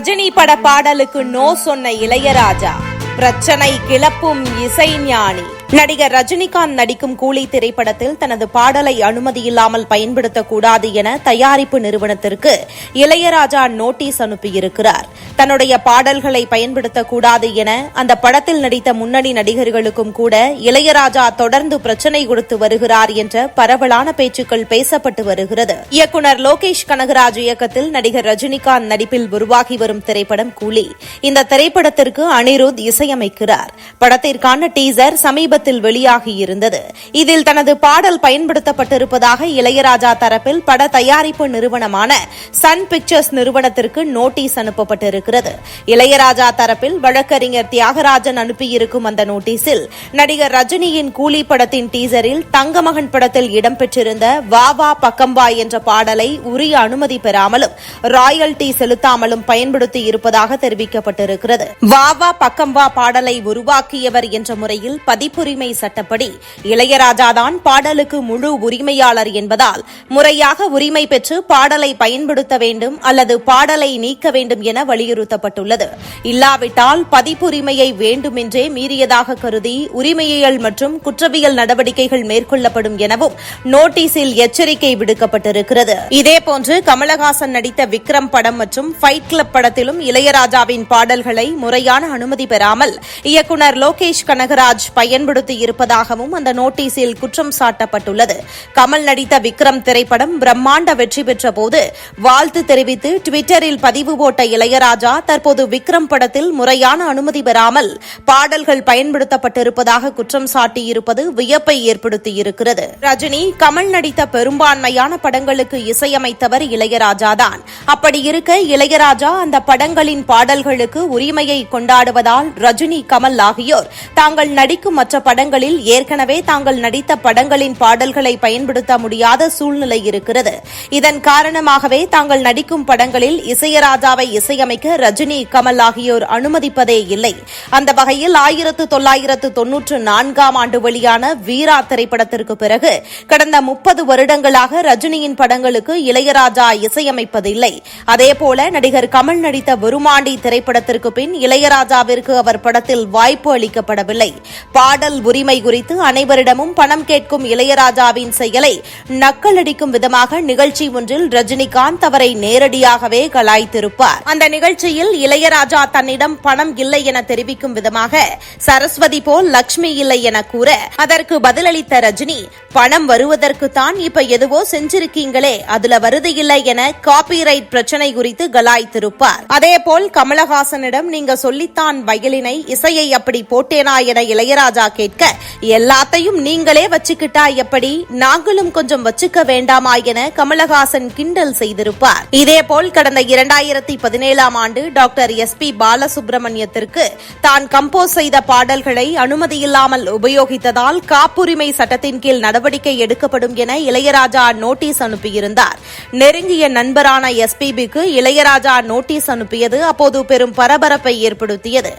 ரஜினி பட பாடலுக்கு நோ சொன்ன இளையராஜா. பிரச்சனை கிளப்பும் இசைஞானி நடிகர் ரஜினிகாந்த் நடிக்கும் கூலி திரைப்படத்தில் தனது பாடலை அனுமதியில்லாமல் பயன்படுத்தக்கூடாது என தயாரிப்பு நிறுவனத்திற்கு இளையராஜா நோட்டீஸ் அனுப்பியிருக்கிறார். தன்னுடைய பாடல்களை பயன்படுத்தக்கூடாது என அந்த படத்தில் நடித்த முன்னணி நடிகர்களுக்கும் கூட இளையராஜா தொடர்ந்து பிரச்சனை கொடுத்து வருகிறார் என்ற பரவலான பேச்சுக்கள் பேசப்பட்டு வருகிறது. இயக்குனர் லோகேஷ் கனகராஜ் இயக்கத்தில் நடிகர் ரஜினிகாந்த் நடிப்பில் உருவாகி வரும் திரைப்படம் கூலி. இந்த திரைப்படத்திற்கு அனிருத் இசையமைக்கிறார். படத்திற்கான டீசர் சமீப சமீபத்தில் வெளியாகியிருந்தது. இதில் தனது பாடல் பயன்படுத்தப்பட்டிருப்பதாக இளையராஜா தரப்பில் பட தயாரிப்பு நிறுவனமான சன் பிக்சர்ஸ் நிறுவனத்திற்கு நோட்டீஸ் அனுப்பப்பட்டிருக்கிறது. இளையராஜா தரப்பில் வழக்கறிஞர் தியாகராஜன் அனுப்பியிருக்கும் அந்த நோட்டீஸில் நடிகர் ரஜினியின் கூலி படத்தின் டீசரில் தங்கமகன் படத்தில் இடம்பெற்றிருந்த வா வா பக்கம்பா என்ற பாடலை உரிய அனுமதி பெறாமலும் ராயல்டி செலுத்தாமலும் பயன்படுத்தி இருப்பதாக தெரிவிக்கப்பட்டிருக்கிறது. வா வா பக்கம்பா பாடலை உருவாக்கியவர் என்ற முறையில் பதிப்புரிமை உரிமை சட்டப்படி இளையராஜாதான் பாடலுக்கு முழு உரிமையாளர் என்பதால் முறையாக உரிமை பெற்று பாடலை பயன்படுத்த வேண்டும் அல்லது பாடலை நீக்க வேண்டும் என வலியுறுத்தப்பட்டுள்ளது. இல்லாவிட்டால் பதிப்புரிமையை வேண்டுமென்றே மீறியதாக கருதி உரிமையியல் மற்றும் குற்றவியல் நடவடிக்கைகள் மேற்கொள்ளப்படும் எனவும் நோட்டீஸில் எச்சரிக்கை விடுக்கப்பட்டிருக்கிறது. இதேபோன்று கமலஹாசன் நடித்த விக்ரம் படம் மற்றும் ஃபைட் கிளப் படத்திலும் இளையராஜாவின் பாடல்களை முறையான அனுமதி பெறாமல் இயக்குநர் லோகேஷ் கனகராஜ் பயன்படுத்த கொடுத்து இருப்பதாகவும் அந்த நோட்டீஸில் குற்றம் சாட்டப்பட்டுள்ளது. கமல் நடித்த விக்ரம் திரைப்படம் பிரம்மாண்ட வெற்றி பெற்ற போது வாழ்த்து தெரிவித்து டுவிட்டரில் பதிவு போட்ட இளையராஜா தற்போது விக்ரம் படத்தில் முறையான அனுமதி பெறாமல் பாடல்கள் பயன்படுத்தப்பட்டிருப்பதாக குற்றம் சாட்டியிருப்பது வியப்பை ஏற்படுத்தியிருக்கிறது. ரஜினி கமல் நடித்த பெரும்பான்மையான படங்களுக்கு இசையமைத்தவர் இளையராஜாதான். அப்படி இருக்க இளையராஜா அந்த படங்களின் பாடல்களுக்கு உரிமையை கொண்டாடுவதால் ரஜினி கமல் ஆகியோர் தாங்கள் நடிக்கும் மற்ற படங்களில் ஏற்கனவே தாங்கள் நடித்த படங்களின் பாடல்களை பயன்படுத்த முடியாத சூழ்நிலை இருக்கிறது. இதன் காரணமாகவே தாங்கள் நடிக்கும் படங்களில் இசையராஜாவை இசையமைக்க ரஜினி கமல் ஆகியோர் அனுமதிப்பதே இல்லை. அந்த வகையில் ஆயிரத்து தொள்ளாயிரத்து தொன்னூற்று நான்காம் ஆண்டு வெளியான வீரா திரைப்படத்திற்கு பிறகு கடந்த முப்பது வருடங்களாக ரஜினியின் படங்களுக்கு இளையராஜா இசையமைப்பதில்லை. அதேபோல நடிகர் கமல் நடித்த வருமாண்டி திரைப்படத்திற்கு பின் இளையராஜாவிற்கு அவர் படத்தில் வாய்ப்பு அளிக்கப்படவில்லை. பாடல் உரிமை குறித்து அனைவரிடமும் பணம் கேட்கும் இளையராஜாவின் செயலை நக்கலடிக்கும் விதமாக நிகழ்ச்சி ஒன்றில் ரஜினிகாந்த் அவரை நேரடியாகவே கலாய்த்திருப்பார். அந்த நிகழ்ச்சியில் இளையராஜா தன்னிடம் பணம் இல்லை என தெரிவிக்கும் விதமாக சரஸ்வதி போல் லட்சுமி இல்லை என கூற அதற்கு பதிலளித்த ரஜினி பணம் வருவதற்கு தான் இப்ப எதுவோ செஞ்சிருக்கீங்களே அதுல வருது இல்லை என காப்பிரைட் பிரச்சனை குறித்து கலாய்த்திருப்பார். அதேபோல் கமலஹாசனிடம் நீங்க சொல்லித்தான் வயலினை இசையை அப்படி போட்டேனா என இளையராஜா கேட்க எல்லாத்தையும் நீங்களே வச்சுக்கிட்டா எப்படி? நாங்களும் கொஞ்சம் வச்சுக்க வேண்டாமா என கமலஹாசன் கிண்டல் செய்திருப்பார். இதேபோல் கடந்த இரண்டாயிரத்தி பதினேழாம் ஆண்டு டாக்டர் எஸ் பி பாலசுப்ரமணியத்திற்கு தான் கம்போஸ் செய்த பாடல்களை அனுமதியில்லாமல் உபயோகித்ததால் காப்புரிமை சட்டத்தின் கீழ் நடவடிக்கை எடுக்கப்படும் என இளையராஜா நோட்டீஸ் அனுப்பியிருந்தார். நெருங்கிய நண்பரான எஸ்பிபிக்கு இளையராஜா நோட்டீஸ் அனுப்பியது அப்போது பெரும் பரபரப்பை ஏற்படுத்தியது.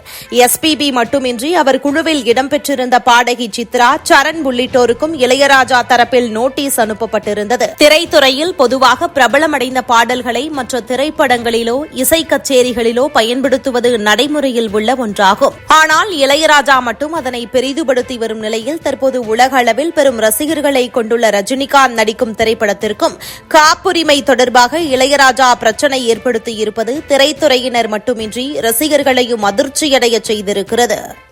எஸ்பிபி மட்டுமின்றி அவர் குழுவில் இடம்பெற்றிருந்த பாடகி சித்ரா சரண் உள்ளிட்டோருக்கும் இளையராஜா தரப்பில் நோட்டீஸ் அனுப்பப்பட்டிருந்தது. திரைத்துறையில் பொதுவாக பிரபலமடைந்த பாடல்களை மற்ற திரைப்படங்களிலோ இசை கச்சேரிகளிலோ பயன்படுத்துவது நடைமுறையில் உள்ள ஒன்றாகும். ஆனால் இளையராஜா மட்டும் அதனை பெரிதுபடுத்தி வரும் நிலையில் தற்போது உலக அளவில் பெரும் ரசிகர்களை கொண்டுள்ள ரஜினிகாந்த் நடிக்கும் திரைப்படத்திற்கும் காப்புரிமை தொடர்பாக இளையராஜா பிரச்சனை ஏற்படுத்தியிருப்பது திரைத்துறையினர் மட்டுமின்றி ரசிகர்களையும் அதிர்ச்சியடைய செய்திருக்கிறது.